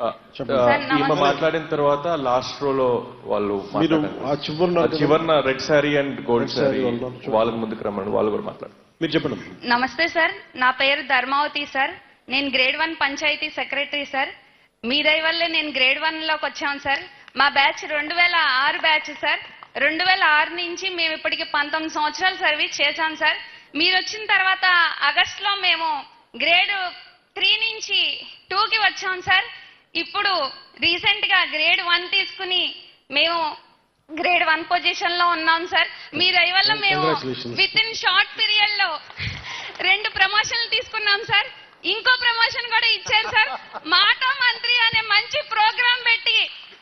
ఈమె. మాట్లాడిన తర్వాత లాస్ట్ రోలో వాళ్ళు చివరిన ఆ చివరిన red sari and gold sari. వాళ్ళకి ముందుకు రమ్మని వాళ్ళు కూడా మాట్లాడారు. మీరు చెప్పండి నమస్తే సార్ నా పేరు ధర్మావతి సార్. నేను grade one panchayat secretary sir. మీ దయ వల్లే నేను గ్రేడ్ వన్లోకి వచ్చాను సార్. మా బ్యాచ్ రెండు వేల ఆరు బ్యాచ్ సార్. రెండు వేల ఆరు నుంచి మేము ఇప్పటికి పంతొమ్మిది సంవత్సరాలు సర్వీస్ చేశాం సార్. మీరు వచ్చిన తర్వాత ఆగస్ట్లో మేము గ్రేడ్ త్రీ నుంచి టూకి వచ్చాం సార్. ఇప్పుడు రీసెంట్గా గ్రేడ్ వన్ తీసుకుని మేము గ్రేడ్ వన్ పొజిషన్లో ఉన్నాం సార్ మీ దయ వల్ల మేము. విత్ ఇన్ షార్ట్ పీరియడ్లో రెండు ప్రమోషన్లు తీసుకున్నాం సార్ ఇంకో ప్రమోషన్ కూడా ఇచ్చారు సార్ మాట మంత్రి అనే మంచి ప్రోగ్రాం పెట్టి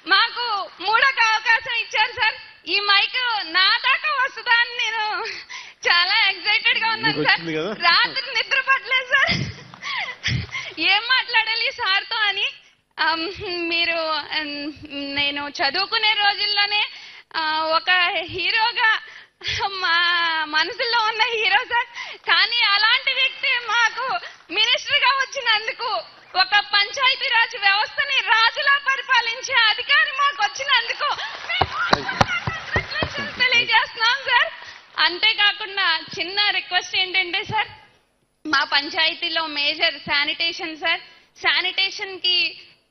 మాకు మూడొక అవకాశం ఇచ్చారు సార్ ఈ మైక్ నా దాకా వస్తుందా అని నేను చాలా ఎక్సైటెడ్గా ఉన్నాను సార్? రాత్రి నిద్ర పట్టలేదు సార్ ఏం మాట్లాడాలి సార్తో అని మీరు నేను చదువుకునే రోజుల్లోనే ఒక హీరోగా మా మనసులో ఉన్న హీరో సార్ కానీ అలాంటి వ్యక్తి మాకు మినిస్టర్గా వచ్చినందుకు ఒక పంచాయతీ రాజ్ వ్యవస్థని రాజులా పరిపాలించే అధికారం మాకు వచ్చినందుకు తెలియజేస్తున్నాం సార్. అంతేకాకుండా చిన్న రిక్వెస్ట్ ఏంటంటే సార్ మా పంచాయతీలో మేజర్ శానిటేషన్ సార్. శానిటేషన్కి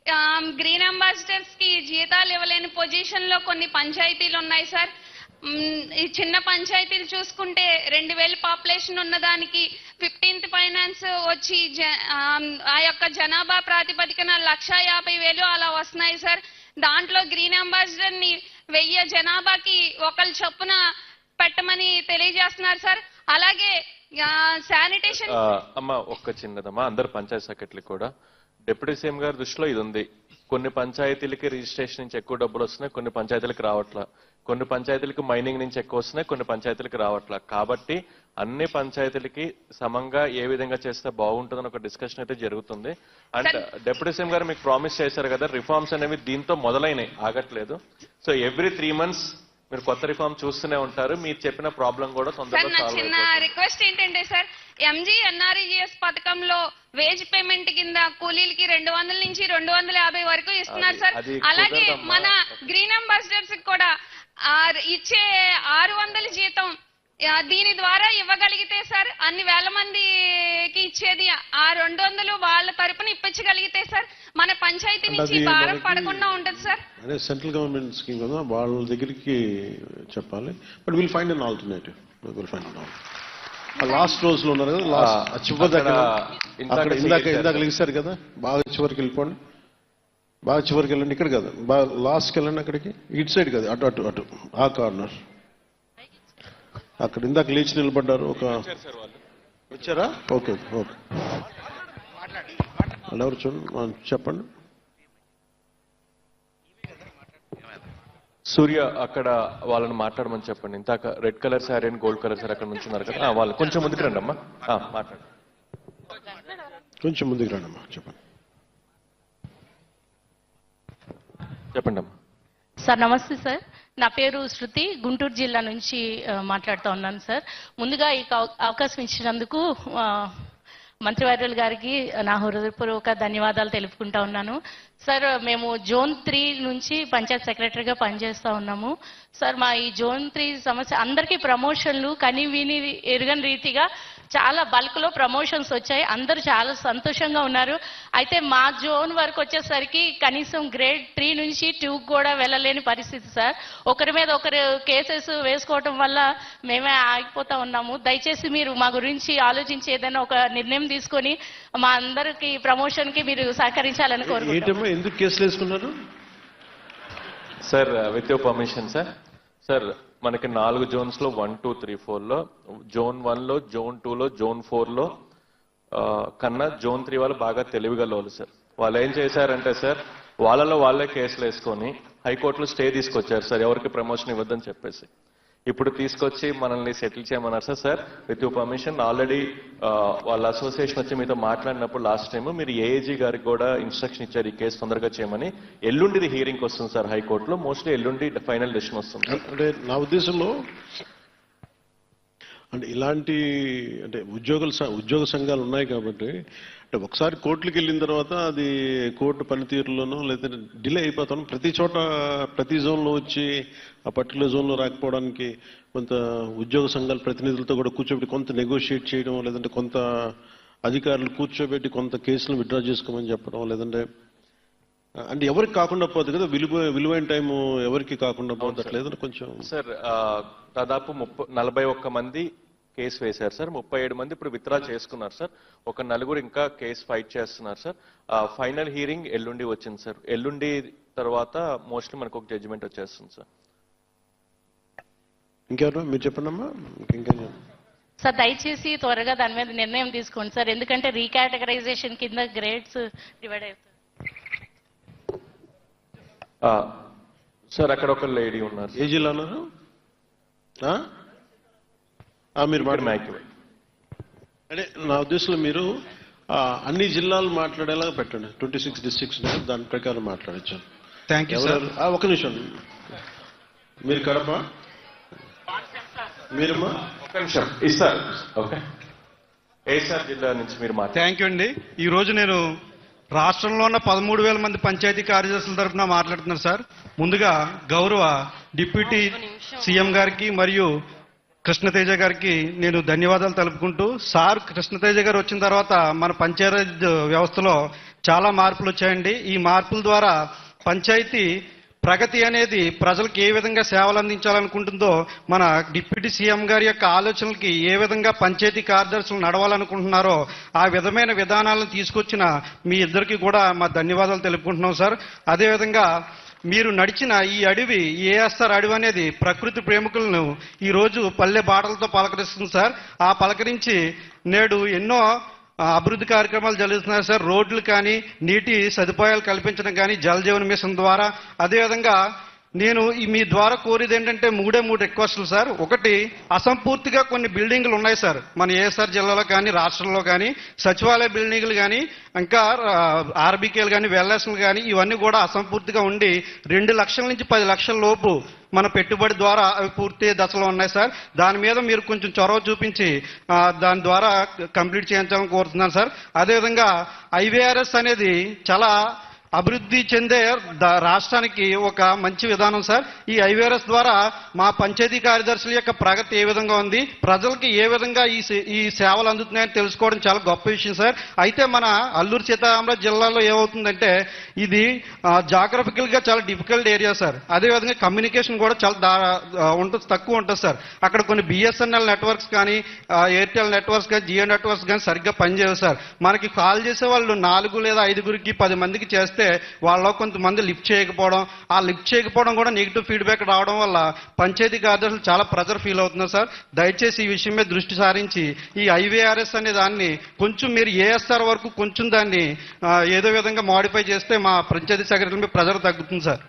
Um, గ్రీన్ అంబాసిడర్స్కి జీతాలు ఇవ్వలేని పొజిషన్లో కొన్ని పంచాయతీలు ఉన్నాయి సార్ um, ఈ చిన్న పంచాయతీలు చూసుకుంటే రెండు వేల పాపులేషన్ ఉన్న దానికి ఫిఫ్టీన్త్ ఫైనాన్స్ వచ్చి um, ఆ యొక్క జనాభా ప్రాతిపదికన లక్ష యాభై వేలు అలా వస్తున్నాయి సార్ దాంట్లో గ్రీన్ అంబాసిడర్ని వెయ్యి జనాభాకి ఒకళ్ళు చొప్పున పెట్టమని తెలియజేస్తున్నారు సార్ అలాగే uh, శానిటేషన్ అమ్మా ఒక్క చిన్నదమ్మా. అందరు పంచాయత్ సెక్రటరీ కూడా డిప్యూటీ సీఎం గారి దృష్టిలో ఇది ఉంది కొన్ని పంచాయతీలకి రిజిస్ట్రేషన్ నుంచి ఎక్కువ డబ్బులు వస్తున్నాయి కొన్ని పంచాయతీలకు రావట్లా. కొన్ని పంచాయతీలకు మైనింగ్ నుంచి ఎక్కువ వస్తున్నాయి కొన్ని పంచాయతీలకు రావట్లా. కాబట్టి అన్ని పంచాయతీలకి సమంగా ఏ విధంగా చేస్తే బాగుంటుందని ఒక డిస్కషన్ అయితే జరుగుతుంది. అండ్ డిప్యూటీ సీఎం గారు మీకు ప్రామిస్ చేశారు కదా రిఫార్మ్స్ అనేవి దీంతో మొదలైనవి ఆగట్లేదు. సో ఎవ్రీ త్రీ మంత్స్ మీరు కొత్త రిఫార్మ్ చూస్తూనే ఉంటారు. మీరు చెప్పిన ప్రాబ్లం కూడా తొందరగా రిక్వెస్ట్ ఏంటంటే సార్ ఎంజీ ఎన్ఆర్ఈజిఎస్ పథకంలో వేజ్ పేమెంట్ కింద కూలీలకి రెండు వందల నుంచి రెండు వందల యాభై వరకు ఇస్తున్నారు సార్ అలాగే. మన గ్రీన్ అంబాసిడర్స్ కూడా ఇచ్చే ఆరు వందల జీతం దీని ద్వారా ఇవ్వగలిగితే సార్ అన్ని వేల మందికి ఇచ్చేది ఆ రెండు వందలు వాళ్ళ తరపున ఇప్పించగలిగితే సార్ మన పంచాయతీ నుంచి భారం పడకుండా ఉంటది సార్ అదే సెంట్రల్ గవర్నమెంట్ స్కీమ్ కదా వాళ్ళ దగ్గరికి చెప్పాలి. But will find an alternative will find an ah last రోజు లో ఉన్నారు కదా లాస్ట్ చివరి దగ్గర అక్కడ ఇందాక ఇందాక లెగిస్తారు కదా బాగా చివరికి వెళ్ళిపోండి. బాగా చివరికి వెళ్ళండి ఇక్కడ కదా బాగా లాస్ట్కి వెళ్ళండి అక్కడికి ఇటు సైడ్ కదా అటు అటు అటు ఆ కార్నర్. అక్కడ ఇందాక లేచి నిలబడ్డారు ఒక వచ్చారా? Okay okay. ఎవరు చూడండి చెప్పండి. సూర్య అక్కడ వాళ్ళని మాట్లాడమని చెప్పండి. ఇందాక red colour sari and gold colour sari అక్కడ నుంచి ఉన్నారు కదా వాళ్ళు కొంచెం ముందుకు రండి అమ్మా ఆ, మాట్లాడు. కొంచెం ముందుకు రండి అమ్మా చెప్పండి. చెప్పండి అమ్మా సార్ నమస్తే సార్. నా పేరు శృతి. గుంటూరు జిల్లా నుంచి మాట్లాడుతూ ఉన్నాను సార్. ముందుగా ఈ అవ- అవకాశం ఇచ్చినందుకు మంత్రివర్యులు గారికి నా హృదయపూర్వక ధన్యవాదాలు తెలుపుకుంటా ఉన్నాను. సార్ మేము జోన్ త్రీ నుంచి పంచాయత్ సెక్రటరీగా పనిచేస్తా ఉన్నాము. సార్ మా ఈ జోన్ త్రీ సమస్య అందరికీ ప్రమోషన్లు కని విని ఎరుగని రీతిగా చాలా బల్క్లో ప్రమోషన్స్ వచ్చాయి. అందరూ చాలా సంతోషంగా ఉన్నారు. అయితే మా జోన్ వరకు వచ్చేసరికి కనీసం గ్రేడ్ త్రీ నుంచి టూ కూడా వెళ్ళలేని పరిస్థితి సార్. ఒకరి మీద ఒకరు కేసెస్ వేసుకోవటం వల్ల మేమే ఆగిపోతా ఉన్నాము. దయచేసి మీరు మా గురించి ఆలోచించి ఏదైనా ఒక నిర్ణయం తీసుకొని మా అందరికి ప్రమోషన్కి మీరు సహకరించాలని ఎందుకు కేసులు వేసుకున్నారు? Sir with your permission sir. Sir మనకి నాలుగు జోన్స్లో వన్ టూ త్రీ ఫోర్లో జోన్ వన్లో జోన్ టూ లో జోన్ ఫోర్లో కన్నా జోన్ త్రీ వాళ్ళు బాగా తెలివిగల వాళ్ళు సార్ వాళ్ళు ఏం చేశారంటే సార్ వాళ్ళలో వాళ్ళే కేసులు వేసుకొని హైకోర్టులో స్టే తీసుకొచ్చారు సార్ ఎవరికి ప్రమోషన్ ఇవ్వద్దని చెప్పేసి. ఇప్పుడు తీసుకొచ్చి మనల్ని సెటిల్ చేయమన్నారు sir. Sir with you permission already వాళ్ళ అసోసియేషన్ వచ్చి మీతో మాట్లాడినప్పుడు లాస్ట్ టైం మీరు ఏఏజీ గారికి కూడా ఇన్స్ట్రక్షన్ ఇచ్చారు ఈ కేసు తొందరగా చేయమని. ఎల్లుండిది హీరింగ్ వస్తుంది సార్ హైకోర్టులో. మోస్ట్లీ ఎల్లుండి ఫైనల్ డెసిషన్ వస్తుంది అంటే నా ఉద్దేశంలో అంటే ఇలాంటి అంటే ఉద్యోగుల ఉద్యోగ సంఘాలు ఉన్నాయి కాబట్టి అంటే ఒకసారి కోర్టులకు వెళ్ళిన తర్వాత అది కోర్టు పనితీరులోనో లేదంటే డిలే అయిపోతాం ప్రతి చోట ప్రతి జోన్లో వచ్చి ఆ పర్టికులర్ జోన్లో రాకపోవడానికి కొంత ఉద్యోగ సంఘాల ప్రతినిధులతో కూడా కూర్చోబెట్టి కొంత నెగోషియేట్ చేయడం లేదంటే కొంత అధికారులు కూర్చోబెట్టి కొంత కేసులు విత్డ్రా చేసుకోమని చెప్పడం లేదంటే అంటే ఎవరికి కాకుండా పోతుంది కదా? విలువ విలువైన టైం ఎవరికి కాకుండా లేదంటే కొంచెం సార్ దాదాపు ముప్పై నలభై ఒక్క మంది కేసు వేశారు సార్. ముప్పై ఏడు మంది ఇప్పుడు విత్డ్రా చేసుకున్నారు సార్. ఒక నలుగురు ఇంకా కేసు ఫైట్ చేస్తున్నారు సార్. ఫైనల్ హీరింగ్ ఎల్లుండి వచ్చింది సార్. ఎల్లుండి తర్వాత మోస్ట్లీ మనకు ఒక జడ్జిమెంట్ వచ్చేస్తుంది సార్. ఇంకెవరు? మీరు చెప్పండి అమ్మా ఇంకేం సార్ దయచేసి త్వరగా దాని మీద నిర్ణయం తీసుకోండి సార్. ఎందుకంటే రీకేటగరైజేషన్ కింద గ్రేడ్స్ డివైడ్ అవుతుంది ఆ, సార్ అక్కడ ఒక లేడీ ఉన్నారు ఏ జిల్లా అన్నారు ఆ? ఆ, మీరు మాట మైక్ అంటే నా ఉద్దేశంలో మీరు ఆ, అన్ని జిల్లాలు మాట్లాడేలాగా పెట్టండి. ట్వంటీ సిక్స్ డిస్ట్రిక్ట్స్ దాని ప్రకారం మాట్లాడచ్చు. థ్యాంక్ యూ సార్ ఒక నిమిషం. మీరు కడప? మీరమ్మా? ఒక నిమిషం. ఇస్తారు ఓకే. ఏసార్ జిల్లా నుంచి మీరు మాట్లాడారు? థ్యాంక్ యూ అండి. ఈ రోజు నేను రాష్ట్రంలో ఉన్న పదమూడు వేల మంది పంచాయతీ కార్యదర్శుల తరఫున మాట్లాడుతున్నాను సార్. ముందుగా గౌరవ డిప్యూటీ సీఎం గారికి మరియు కృష్ణతేజ గారికి నేను ధన్యవాదాలు తెలుపుకుంటూ సార్ కృష్ణతేజ గారు వచ్చిన తర్వాత మన పంచాయతీ వ్యవస్థలో చాలా మార్పులు వచ్చాయండి. ఈ మార్పుల ద్వారా పంచాయతీ ప్రగతి అనేది ప్రజలకు ఏ విధంగా సేవలు అందించాలనుకుంటుందో మన డిప్యూటీ సీఎం గారి యొక్క ఆలోచనలకి ఏ విధంగా పంచాయతీ కార్యదర్శులు నడవాలనుకుంటున్నారో ఆ విధమైన విధానాలను తీసుకొచ్చిన మీ ఇద్దరికి కూడా మా ధన్యవాదాలు తెలుపుకుంటున్నాం సార్. అదేవిధంగా మీరు నడిచిన ఈ అడవి ఏఎస్ఆర్ అడవి అనేది ప్రకృతి ప్రేమికులను ఈ రోజు పల్లె బాటలతో పలకరిస్తుంది సార్. ఆ పలకరించి నేడు ఎన్నో అభివృద్ధి కార్యక్రమాలు జరుగుతున్నాయి సార్. రోడ్లు కానీ నీటి సదుపాయాలు కల్పించడం కానీ జల జీవన మిషన్ ద్వారా. అదేవిధంగా నేను ఈ మీ ద్వారా కోరేది ఏంటంటే మూడే మూడు రిక్వెస్ట్లు సార్. ఒకటి అసంపూర్తిగా కొన్ని బిల్డింగ్లు ఉన్నాయి సార్. మన ఏఎస్ఆర్ జిల్లాలో కానీ రాష్ట్రంలో కానీ సచివాలయ బిల్డింగ్లు కానీ ఇంకా ఆర్బీకేలు కానీ వెల్ఎస్లు కానీ ఇవన్నీ కూడా అసంపూర్తిగా ఉండి రెండు లక్షల నుంచి పది లక్షల లోపు మన పెట్టుబడి ద్వారా అవి పూర్తి దశలో ఉన్నాయి సార్. దాని మీద మీరు కొంచెం చొరవ చూపించి దాని ద్వారా కంప్లీట్ చేయించాలని కోరుతున్నాను సార్. అదేవిధంగా ఐవీఆర్ఎస్ అనేది చాలా అభివృద్ధి చెందే రాష్ట్రానికి ఒక మంచి విధానం సార్. ఈ ఐవేరస్ ద్వారా మా పంచాయతీ కార్యదర్శుల యొక్క ప్రగతి ఏ విధంగా ఉంది ప్రజలకి ఏ విధంగా ఈ సే- ఈ సేవలు అందుతున్నాయని తెలుసుకోవడం చాలా గొప్ప విషయం సార్. అయితే మన అల్లూరు సీతారామరాజు జిల్లాలో ఏమవుతుందంటే ఇది జాగ్రఫికల్గా చాలా డిఫికల్ట్ ఏరియా సార్. అదేవిధంగా కమ్యూనికేషన్ కూడా చాలా దా- ఉంటుంది తక్కువ ఉంటుంది సార్. అక్కడ కొన్ని బిఎస్ఎన్ఎల్ నెట్వర్క్స్ కానీ ఎయిర్టెల్ నెట్వర్క్స్ కానీ జియో నెట్వర్క్స్ కానీ సరిగ్గా పనిచేయవు సార్. మనకి కాల్ చేసే వాళ్ళు నాలుగు లేదా ఐదుగురికి పది మందికి చేస్తే వాళ్ళలో కొంతమంది లిఫ్ట్ చేయకపోవడం ఆ లిఫ్ట్ చేయకపోవడం కూడా నెగిటివ్ ఫీడ్బ్యాక్ రావడం వల్ల పంచాయతీ కార్యదర్శులు చాలా ప్రెజర్ ఫీల్ అవుతున్నారు సార్. దయచేసి ఈ విషయం మీద దృష్టి సారించి ఈ ఐవీఆర్ఎస్ అనే దాన్ని కొంచెం మీరు ఏఎస్ఆర్ వరకు కొంచెం దాన్ని ఏదో విధంగా మాడిఫై చేస్తే మా పంచాయతీ సెక్రటరీ మీద ప్రెజర్ తగ్గుతుంది సార్.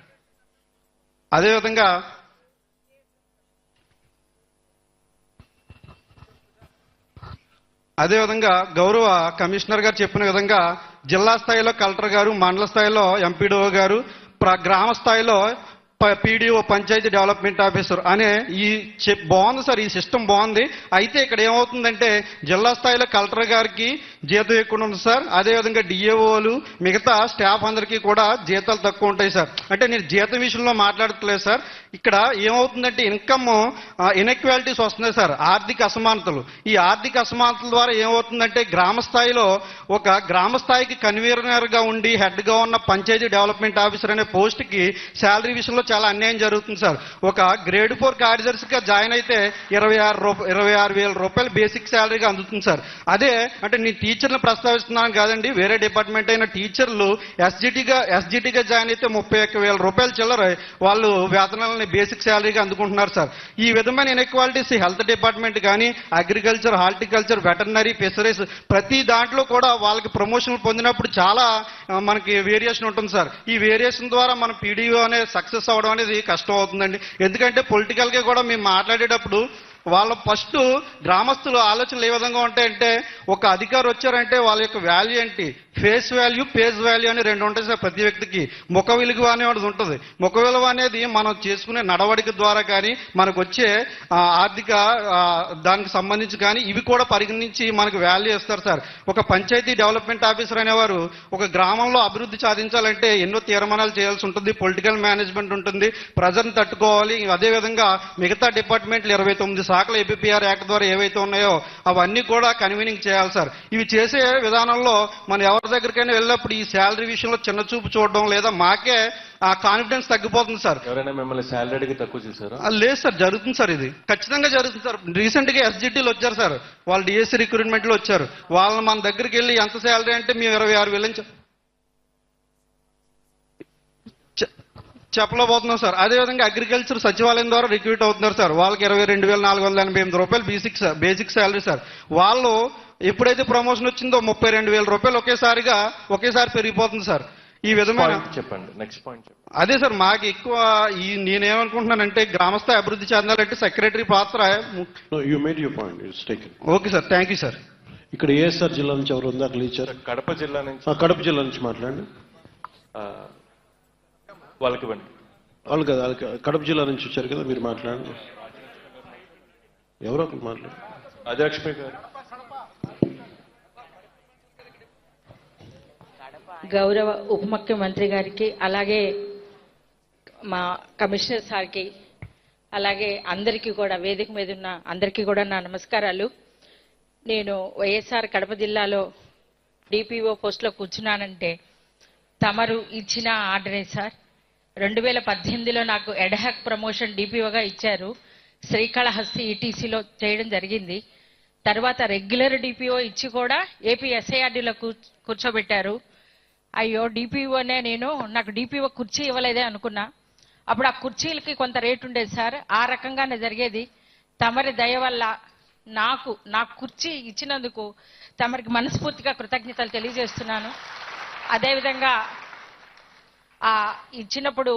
అదేవిధంగా అదేవిధంగా గౌరవ కమిషనర్ గారు చెప్పిన విధంగా జిల్లా స్థాయిలో కలెక్టర్ గారు మండల స్థాయిలో ఎంపీడీఓ గారు గ్రామ స్థాయిలో పీడీఓ పంచాయతీ డెవలప్మెంట్ ఆఫీసర్ అనే ఈ బాగుంది సార్ ఈ సిస్టమ్ బాగుంది. అయితే ఇక్కడ ఏమవుతుందంటే జిల్లా స్థాయిలో కలెక్టర్ గారికి జీతం ఎక్కువ ఉంది సార్. అదేవిధంగా డిఏఓలు మిగతా స్టాఫ్ అందరికీ కూడా జీతాలు తక్కువ ఉంటాయి సార్. అంటే నేను జీతం విషయంలో మాట్లాడట్లేదు సార్. ఇక్కడ ఏమవుతుందంటే ఇన్కమ్ ఇన్ఎక్వాలిటీస్ వస్తున్నాయి సార్. ఆర్థిక అసమానతలు. ఈ ఆర్థిక అసమానతల ద్వారా ఏమవుతుందంటే గ్రామ స్థాయిలో ఒక గ్రామ స్థాయికి కన్వీనర్గా ఉండి హెడ్గా ఉన్న పంచాయతీ డెవలప్మెంట్ ఆఫీసర్ అనే పోస్ట్కి శాలరీ విషయంలో చాలా అన్యాయం జరుగుతుంది సార్. ఒక గ్రేడ్ ఫోర్ కార్యదర్శిగా జాయిన్ అయితే ఇరవై ఆరు రూప ఇరవై ఆరు వేల రూపాయలు బేసిక్ శాలరీగా అందుతుంది సార్. అదే అంటే నేను టీచర్లు ప్రస్తావిస్తున్నాను కాదండి. వేరే డిపార్ట్మెంట్ అయిన టీచర్లు ఎస్జిటిగా ఎస్జిటిగా జాయిన్ అయితే ముప్పై ఒక్క వేల రూపాయలు చిల్లర వాళ్ళు వేతనాలని బేసిక్ శాలరీగా అందుకుంటున్నారు సార్. ఈ విధమైన ఇన్ఎక్వాలిటీస్ హెల్త్ డిపార్ట్మెంట్ కానీ అగ్రికల్చర్ హార్టికల్చర్ వెటర్నరీ ఫిషరీస్ ప్రతి దాంట్లో కూడా వాళ్ళకి ప్రమోషన్లు పొందినప్పుడు చాలా మనకి వేరియేషన్ ఉంటుంది సార్. ఈ వేరియేషన్ ద్వారా మన పీడీఓ అనే సక్సెస్ అవ్వడం అనేది కష్టం అవుతుందండి. ఎందుకంటే పొలిటికల్గా కూడా మేము మాట్లాడేటప్పుడు వాళ్ళ ఫస్ట్ గ్రామస్తుల ఆలోచనలు ఏ విధంగా ఉంటాయంటే ఒక అధికారి వచ్చారంటే వాళ్ళ యొక్క వాల్యూ ఏంటి? ఫేస్ వాల్యూ పేజ్ వాల్యూ అని రెండు ఉంటాయి సార్ ప్రతి వ్యక్తికి. ముఖ విలువ అనేది ఉంటుంది. ముఖ విలువ అనేది మనం చేసుకునే నడవడిక ద్వారా కానీ మనకు వచ్చే ఆర్థిక దానికి సంబంధించి కానీ ఇవి కూడా పరిగణించి మనకు వాల్యూ ఇస్తారు సార్. ఒక పంచాయతీ డెవలప్మెంట్ ఆఫీసర్ అనేవారు ఒక గ్రామంలో అభివృద్ధి సాధించాలంటే ఎన్నో తీర్మానాలు చేయాల్సి ఉంటుంది. పొలిటికల్ మేనేజ్మెంట్ ఉంటుంది. ప్రజలను తట్టుకోవాలి. అదేవిధంగా మిగతా డిపార్ట్మెంట్లు ఇరవై తొమ్మిది శాఖల ఏపీఆర్ యాక్ట్ ద్వారా ఏవైతే ఉన్నాయో అవన్నీ కూడా కన్వీనింగ్ చేయాలి సార్ ఇవి చేసే విధానంలో మనం ఎవరి దగ్గరికైనా వెళ్ళినప్పుడు ఈ శాలరీ విషయంలో చిన్న చూపు చూడడం లేదా మాకే ఆ కాన్ఫిడెన్స్ తగ్గిపోతుంది సార్ ఎవరైనా మిమ్మల్ని శాలరీకి తక్కువ చూసారా ఆ, లేదు సార్ జరుగుతుంది సార్ ఇది. ఖచ్చితంగా జరుగుతుంది సార్ రీసెంట్గా ఎస్జిటీలు వచ్చారు సార్ వాళ్ళు డిఎస్సి రిక్రూట్మెంట్లో వచ్చారు. వాళ్ళని మన దగ్గరికి వెళ్ళి ఎంత శాలరీ అంటే మేము ఇరవై ఆరు వేలు అని చెప్- చె- చెప్పలేకపోతున్నాం సార్. అదేవిధంగా అగ్రికల్చర్ సచివాలయం ద్వారా రిక్రూట్ అవుతున్నారు సార్. వాళ్ళకి ఇరవై రెండు వేల నాలుగు వందల ఎనభై ఎనిమిది రూపాయలు బేసిక్ బేసిక్ శాలరీ సార్. వాళ్ళు ఎప్పుడైతే ప్రమోషన్ వచ్చిందో ముప్పై రెండు వేల రూపాయలు ఒకేసారిగా ఒకేసారి పెరిగిపోతుంది సార్. ఈ విధమైన చెప్పండి. నెక్స్ట్ పాయింట్ చెప్పండి. అదే సార్ మాకు ఎక్కువ ఈ నేనేమనుకుంటున్నానంటే గ్రామస్థాయి అభివృద్ధి చెందాలంటే సెక్రటరీ పాత్ర you made you point it's taken okay sir thank you sir. ఇక్కడ ఏఎస్ఆర్ జిల్లా నుంచి ఎవరు ఉందా అక్కడ ఇచ్చారు కడప జిల్లా నుంచి. కడప జిల్లా నుంచి మాట్లాడండి. ఆ, వాళ్ళకి ఇవ్వండి. వాళ్ళు కదా వాళ్ళకి కడప జిల్లా నుంచి వచ్చారు కదా మీరు మాట్లాడండి. ఎవరో ఒకరు మాట్లాడు అధ్యక్షమి గారు. గౌరవ ఉప ముఖ్యమంత్రి గారికి అలాగే మా కమిషనర్ సార్కి అలాగే అందరికీ కూడా వేదిక మీద ఉన్న అందరికీ కూడా నా నమస్కారాలు. నేను వైఎస్ఆర్ కడప జిల్లాలో డిపిఓ పోస్ట్లో కూర్చున్నానంటే తమరు ఇచ్చిన ఆర్డరే సార్. రెండు వేల పద్దెనిమిదిలో నాకు ఎడహాక్ ప్రమోషన్ డిపిఓగా ఇచ్చారు. శ్రీకాళహస్తి ఈటీసీలో చేయడం జరిగింది. తర్వాత రెగ్యులర్ డిపిఓ ఇచ్చి కూడా ఏపీ ఎస్ఐఆర్డీలో కూర్చోబెట్టారు. అయ్యో డిపిఓనే నేను నాకు డిపిఓ కుర్చీ ఇవ్వలేదే అనుకున్నా. అప్పుడు ఆ కుర్చీలకి కొంత రేటు ఉండేది సార్. ఆ రకంగానే జరిగేది. తమరి దయ వల్ల నాకు నా కుర్చీ ఇచ్చినందుకు తమరికి మనస్ఫూర్తిగా కృతజ్ఞతలు తెలియజేస్తున్నాను. అదేవిధంగా ఇచ్చినప్పుడు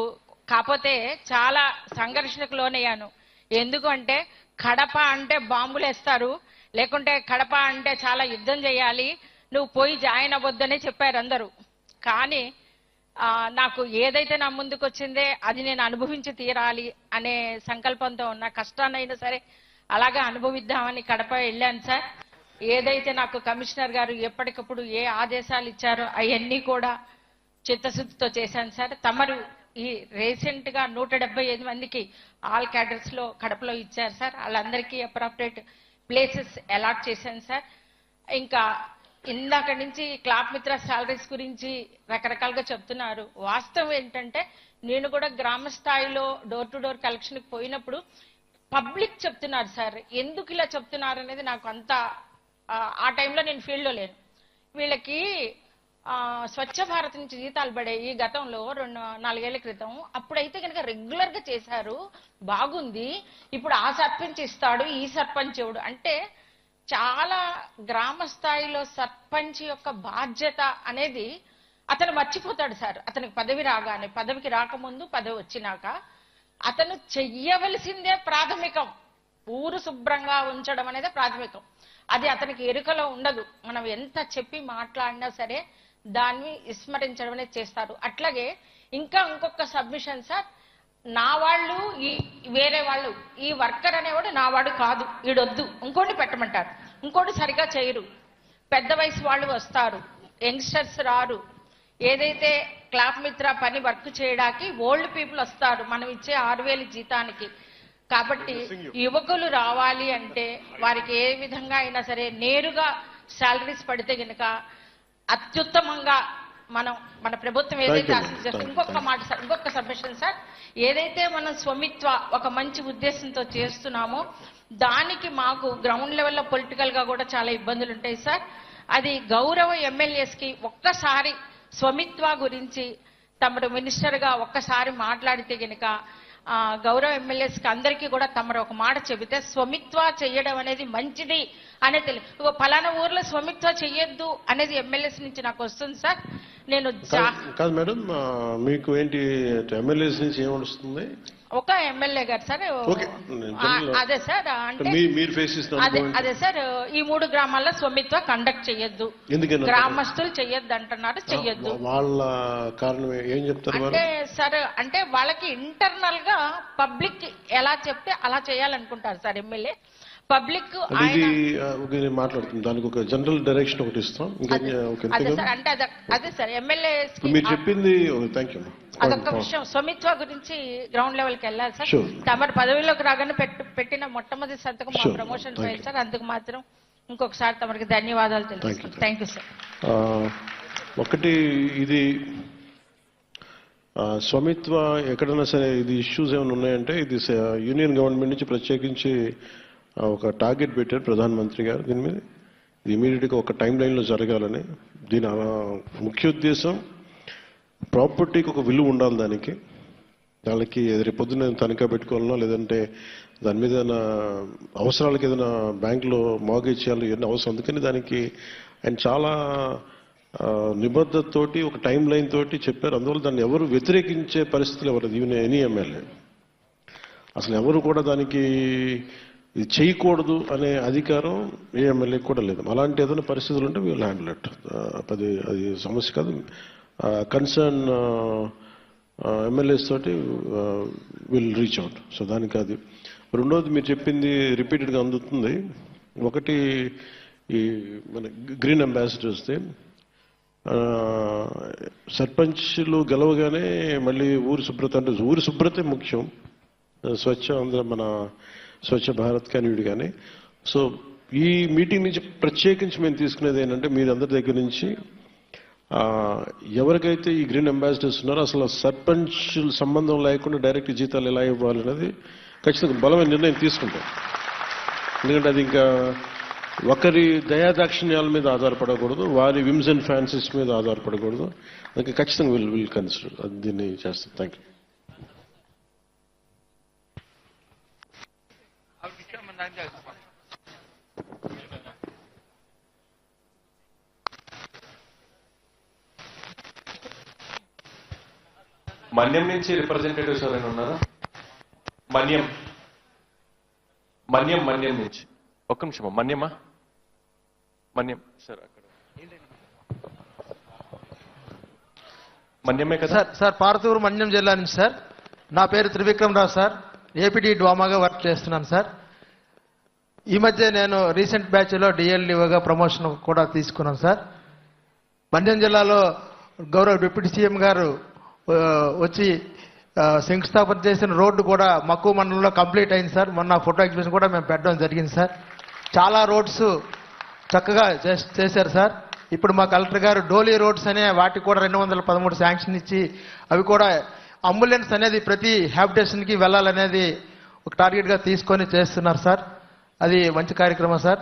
కాకపోతే చాలా సంఘర్షణకు లోనయ్యాను. ఎందుకంటే కడప అంటే బాంబులు వేస్తారు లేకుంటే కడప అంటే చాలా యుద్ధం చేయాలి నువ్వు పోయి జాయిన్ అవ్వద్దనే చెప్పారు అందరూ. కానీ నాకు ఏదైతే నా ముందుకు వచ్చిందే అది నేను అనుభవించి తీరాలి అనే సంకల్పంతో ఉన్న కష్టాన్నైనా సరే అలాగా అనుభవిద్దామని కడప వెళ్ళాను సార్. ఏదైతే నాకు కమిషనర్ గారు ఎప్పటికప్పుడు ఏ ఆదేశాలు ఇచ్చారో అవన్నీ కూడా చిత్తశుద్ధితో చేశాను సార్. తమరు ఈ రీసెంట్గా నూట డెబ్బై ఐదు మందికి ఆల్ క్యాడర్స్లో కడపలో ఇచ్చారు సార్. వాళ్ళందరికీ అప్రాపరేట్ ప్లేసెస్ అలాట్ చేశాను సార్. ఇంకా ఇందాక నుంచి క్లాప్ మిత్ర సాలరీస్ గురించి రకరకాలుగా చెప్తున్నారు. వాస్తవం ఏంటంటే నేను కూడా గ్రామ స్థాయిలో డోర్ టు డోర్ కలెక్షన్కి పోయినప్పుడు పబ్లిక్ చెప్తున్నారు సార్. ఎందుకు ఇలా చెప్తున్నారు అనేది నాకు అంత ఆ, టైంలో నేను ఫీల్డ్లో లేను. వీళ్ళకి స్వచ్ఛ భారత్ నుంచి జీతాలు పడేవి గతంలో రెండు నాలుగేళ్ళ క్రితం అప్పుడైతే కనుక రెగ్యులర్గా చేశారు బాగుంది. ఇప్పుడు ఆ సర్పంచ్ ఇస్తాడు ఈ సర్పంచ్ ఇవ్వడు. అంటే చాలా గ్రామ స్థాయిలో సర్పంచ్ యొక్క బాధ్యత అనేది అతను మర్చిపోతాడు సార్. అతనికి పదవి రాగానే పదవికి రాకముందు పదవి వచ్చినాక అతను చెయ్యవలసిందే ప్రాథమికం. ఊరు శుభ్రంగా ఉంచడం అనేది ప్రాథమికం. అది అతనికి ఎరుకలో ఉండదు. మనం ఎంత చెప్పి మాట్లాడినా సరే దాన్ని విస్మరించడం అనేది చేస్తారు. అట్లాగే ఇంకా ఇంకొక సబ్మిషన్ సార్ నా వాళ్ళు ఈ వేరే వాళ్ళు ఈ వర్కర్ అనేవాడు నా వాడు కాదు ఈడొద్దు ఇంకోటి పెట్టమంటారు. ఇంకోటి సరిగా చేయరు. పెద్ద వయసు వాళ్ళు వస్తారు యంగ్స్టర్స్ రారు. ఏదైతే క్లాప్ మిత్ర పని వర్క్ చేయడానికి ఓల్డ్ పీపుల్ వస్తారు మనం ఇచ్చే ఆరు వేలు జీతానికి. కాబట్టి యువకులు రావాలి అంటే వారికి ఏ విధంగా అయినా సరే నేరుగా శాలరీస్ పడితే గనుక అత్యుత్తమంగా మనం మన ప్రభుత్వం ఏదైతే ఆశించారో. ఇంకొక మాట సార్ ఇంకొక సబ్మిషన్ సార్ ఏదైతే మనం స్వమిత్వ ఒక మంచి ఉద్దేశంతో చేస్తున్నామో దానికి మాకు గ్రౌండ్ లెవెల్లో పొలిటికల్గా కూడా చాలా ఇబ్బందులు ఉంటాయి సార్ అది గౌరవ ఎమ్మెల్యేస్కి ఒక్కసారి స్వమిత్వ గురించి తమరు మినిస్టర్గా ఒక్కసారి మాట్లాడితే గనుక గౌరవ ఎమ్మెల్యేస్కి అందరికీ కూడా తమరు ఒక మాట చెబితే స్వమిత్వ చెయ్యడం అనేది మంచిది అనేది తెలియదు ఫలానా ఊర్లో స్వమిత్వ చెయ్యొద్దు అనేది ఎమ్మెల్యేస్ నుంచి నాకు వస్తుంది సార్. నేను కాదు- మేడం మీకు ఏంటి ఎమ్మెల్యేస్ నుంచి ఏమొస్తుంది ఒక ఎమ్మెల్యే గారు సార్ ఓకే. అదే సార్ అంటే మీ మీరు ఫేస్ చేసిన అదే అనుభవం అదే సార్ ఈ మూడు గ్రామాల్లో స్వమిత్వ కండక్ట్ ఎందుకని గ్రామస్తులు చెయ్యొద్దు అంటున్నారు చెయ్యొద్దు. వాళ్ళ కారణం ఏం చెప్తారు వారు? అంటే సార్ అంటే వాళ్ళకి ఇంటర్నల్గా పబ్లిక్ ఎలా చెప్తే అలా చేయాలనుకుంటారు సార్ ఎమ్మెల్యే. పబ్లిక్ ఇది మాట్లాడుతుంది దానికి ఒక జనరల్ డైరెక్షన్ ఒకటి ఇస్తాం. అదే సార్ అంటే అదే సార్ ఎమ్మెల్యే మీరు చెప్పింది థ్యాంక్ యూ అదొక విషయం. స్వమిత్వ గురించి గ్రౌండ్ లెవెల్కి వెళ్ళాలి సార్. తమరు పదవిలోకి రాగానే పెట్టు పెట్టిన మొట్టమొదటి సంతకం మా. Promotion file sir. అందుకు మాత్రం ఇంకొకసారి తమరికి ధన్యవాదాలు. తెలుసు థ్యాంక్ యూ సార్ ఒకటి ఇది స్వామిత్వ ఎక్కడైనా సరే ఇది ఇష్యూస్ ఏమైనా ఉన్నాయంటే ఇది యూనియన్ గవర్నమెంట్ నుంచి ప్రత్యేకించి ఒక టార్గెట్ పెట్టారు ప్రధానమంత్రి గారు. దీని మీద ఇది ఇమీడియట్గా ఒక టైం లైన్లో జరగాలని దీని ముఖ్య ఉద్దేశం ప్రాపర్టీకి ఒక విలువ ఉండాలి దానికి. దానికి రేపు పొద్దున్న తనఖా పెట్టుకోవాలనో లేదంటే దాని మీద ఏదైనా అవసరాలకి ఏదైనా బ్యాంకులో మార్గేజ్ చేయాలి ఇవన్నీ అవసరం. అందుకని దానికి ఆయన చాలా నిబద్ధతతోటి ఒక టైం లైన్ తోటి చెప్పారు. అందువల్ల దాన్ని ఎవరు వ్యతిరేకించే పరిస్థితులు ఎవరు ఈవెన్ ఎనీ ఎమ్మెల్యే. అసలు ఎవరు కూడా దానికి ఇది చేయకూడదు అనే అధికారం ఏ ఎమ్మెల్యే కూడా లేదు. అలాంటి ఏదైనా పరిస్థితులు ఉంటే వీళ్ళు హ్యాండిల్ ఇట్ అది అది సమస్య కాదు. కన్సర్న్ ఎమ్మెల్యేస్ తోటి విల్ రీచ్ అవుట్ సో దానికి అది. రెండోది మీరు చెప్పింది రిపీటెడ్గా అందుతుంది. ఒకటి ఈ మన గ్రీన్ అంబాసిడర్స్ది సర్పంచ్లు గెలవగానే మళ్ళీ ఊరి శుభ్రత అంటే ఊరి శుభ్రతే ముఖ్యం. స్వచ్ఛ ఆంధ్ర మన స్వచ్ఛ భారత్ కానీ వీడు కానీ. సో ఈ మీటింగ్ నుంచి ప్రత్యేకించి మేము తీసుకునేది ఏంటంటే మీరందరి దగ్గర నుంచి ఎవరికైతే ఈ గ్రీన్ అంబాసిడర్స్ ఉన్నారో అసలు సర్పంచ్ సంబంధం లేకుండా డైరెక్ట్ జీతాలు ఎలా ఇవ్వాలి అనేది ఖచ్చితంగా బలమైన నిర్ణయం తీసుకుంటాం. ఎందుకంటే అది ఇంకా ఒకరి దయాదాక్షిణ్యాల మీద ఆధారపడకూడదు వారి విమ్స్ అండ్ ఫ్యాన్సీస్ మీద ఆధారపడకూడదు. అందుకే ఖచ్చితంగా విల్ విల్ కన్సిడర్ దీన్ని చేస్తాం. థ్యాంక్ యూ మన్యం నుంచి రిప్రజెంటేటివ్స్ ఎవరైనా ఉన్నారా? మన్యం. మన్యం మన్యం నుంచి. ఒక్క నిమిషం మన్యమా? మన్యం. సార్ అక్కడ. మన్యమే కదా? సార్ సార్ పార్తూరు మన్యం జిల్లా నుంచి సార్. నా పేరు త్రివిక్రమ్ రావు సార్ ఏపీడీ డ్వామాగా వర్క్ చేస్తున్నాను సార్. ఈ మధ్య నేను రీసెంట్ బ్యాచ్లో డిఎల్డిఓగా ప్రమోషన్ కూడా తీసుకున్నాను సార్. మన్యం జిల్లాలో గౌరవ డిప్యూటీ సీఎం గారు వచ్చి శంకుస్థాపన చేసిన రోడ్డు కూడా మక్కువ మండలంలో కంప్లీట్ అయింది సార్. మొన్న ఫోటో ఎగ్జిబిషన్ కూడా మేము పెట్టడం జరిగింది సార్. చాలా రోడ్స్ చక్కగా చేస్- చేశారు సార్. ఇప్పుడు మా కలెక్టర్ గారు డోలీ రోడ్స్ అనే వాటికి కూడా రెండు వందల పదమూడు శాంక్షన్ ఇచ్చి అవి కూడా అంబులెన్స్ అనేది ప్రతి హ్యాబిటేషన్కి వెళ్ళాలనేది ఒక టార్గెట్గా తీసుకొని చేస్తున్నారు సార్. అది మంచి కార్యక్రమం సార్.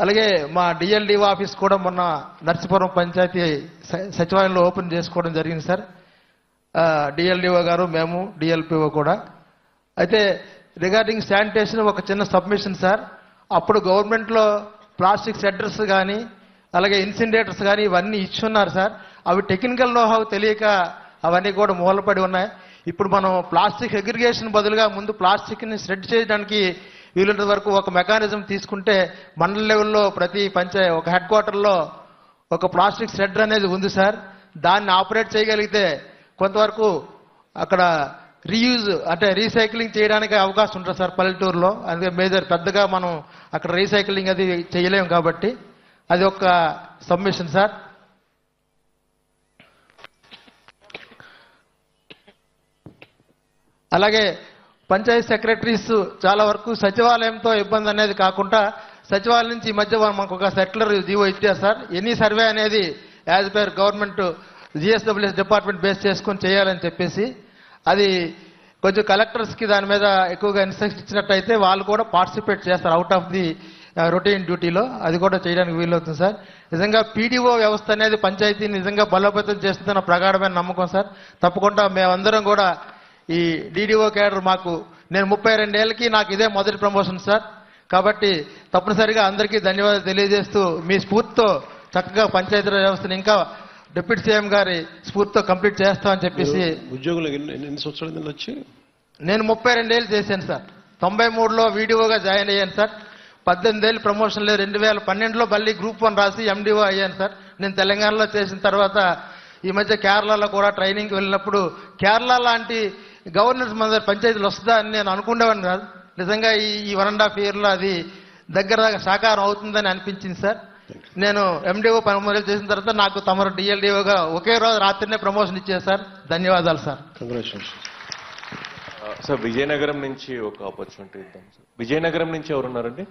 అలాగే మా డిఎల్డిఓ ఆఫీస్ కూడా మొన్న నర్సీపురం పంచాయతీ స- సచివాలయంలో ఓపెన్ చేసుకోవడం జరిగింది సార్. డిఎల్డిఓ గారు మేము డిఎల్పిఓ కూడా. అయితే రిగార్డింగ్ శానిటేషన్ ఒక చిన్న సబ్మిషన్ సార్ అప్పుడు గవర్నమెంట్లో ప్లాస్టిక్ సెడ్డర్స్ కానీ అలాగే ఇన్సినరేటర్స్ కానీ ఇవన్నీ ఇచ్చున్నారు సార్ అవి టెక్నికల్ నోహావ్ తెలియక అవన్నీ కూడా మూలపడి ఉన్నాయి. ఇప్పుడు మనం ప్లాస్టిక్ అగ్రిగేషన్ బదులుగా ముందు ప్లాస్టిక్ని షెడ్ చేయడానికి వీలున్నంత వరకు ఒక మెకానిజం తీసుకుంటే మండల లెవెల్లో ప్రతి పంచాయ ఒక హెడ్ క్వార్టర్లో ఒక ప్లాస్టిక్ షెడ్ అనేది ఉంది సార్ దాన్ని ఆపరేట్ చేయగలిగితే కొంతవరకు అక్కడ రీయూజ్ అంటే రీసైక్లింగ్ చేయడానికి అవకాశం ఉంటుంది సార్ పల్లెటూరులో. అందుకే మేజర్ పెద్దగా మనం అక్కడ రీసైక్లింగ్ అది చేయలేము కాబట్టి. అది ఒక సబ్మిషన్ సార్. అలాగే పంచాయతీ సెక్రటరీస్ చాలా వరకు సచివాలయంతో ఇబ్బంది అనేది కాకుండా సచివాలయం నుంచి ఈ మధ్య మనకు ఒక సెటిలర్ జీవో ఇచ్చారు సార్. ఎనీ సర్వే అనేది as per government GSWS department base చేసుకొని చేయాలని చెప్పేసి అది కొంచెం కలెక్టర్స్కి దాని మీద ఎక్కువగా ఇన్స్ట్రక్షన్ ఇచ్చినట్టయితే వాళ్ళు కూడా పార్టిసిపేట్ చేస్తారు అవుట్ ఆఫ్ ది రొటీన్ డ్యూటీలో అది కూడా చేయడానికి వీలవుతుంది సార్ నిజంగా పీడీఓ వ్యవస్థ అనేది పంచాయతీని నిజంగా బలోపేతం చేస్తుందన్న ప్రగాఢమైన నమ్మకం సార్ తప్పకుండా మేమందరం కూడా ఈ డీడీఓ క్యాడర్ మాకు నేను ముప్పై రెండేళ్ళకి నాకు ఇదే మొదటి ప్రమోషన్ సార్ కాబట్టి తప్పనిసరిగా అందరికీ ధన్యవాదాలు తెలియజేస్తూ మీ స్ఫూర్తితో చక్కగా పంచాయతీ వ్యవస్థను ఇంకా డిప్యూటీ సీఎం గారి స్ఫూర్తితో కంప్లీట్ చేస్తామని చెప్పేసి ఉద్యోగులకు ఎన్ని సంవత్సరాలు వచ్చి? నేను ముప్పై రెండేళ్ళు చేశాను సార్. తొంభై మూడులో వీడియోగా జాయిన్ అయ్యాను సార్. పద్దెనిమిది ఏళ్ళు ప్రమోషన్ లేదు. రెండు వేల పన్నెండులో మళ్ళీ గ్రూప్ వన్ రాసి ఎండిఓ అయ్యాను సార్. నేను తెలంగాణలో చేసిన తర్వాత ఈ మధ్య కేరళలో కూడా ట్రైనింగ్కి వెళ్ళినప్పుడు కేరళ లాంటి గవర్నెన్స్ మన దగ్గర పంచాయతీలు వస్తుందా అని నేను అనుకునేవాడిని కాదు. నిజంగా ఈ ఈ వన్ అండ్ హాఫ్ ఇయర్లో అది దగ్గర దగ్గర సాకారం అవుతుందని అనిపించింది సార్. నేను ఎండిఓ ప్రమోషన్ చేసిన తర్వాత నాకు తమరు డిఎల్డిఓగా ఒకే రోజు రాత్రినే ప్రమోషన్ ఇచ్చారు సార్. ధన్యవాదాలు సార్. సార్ విజయనగరం నుంచి ఒక ఆపర్చునిటీ ఇద్దాం సార్. విజయనగరం నుంచి ఎవరున్నారండి?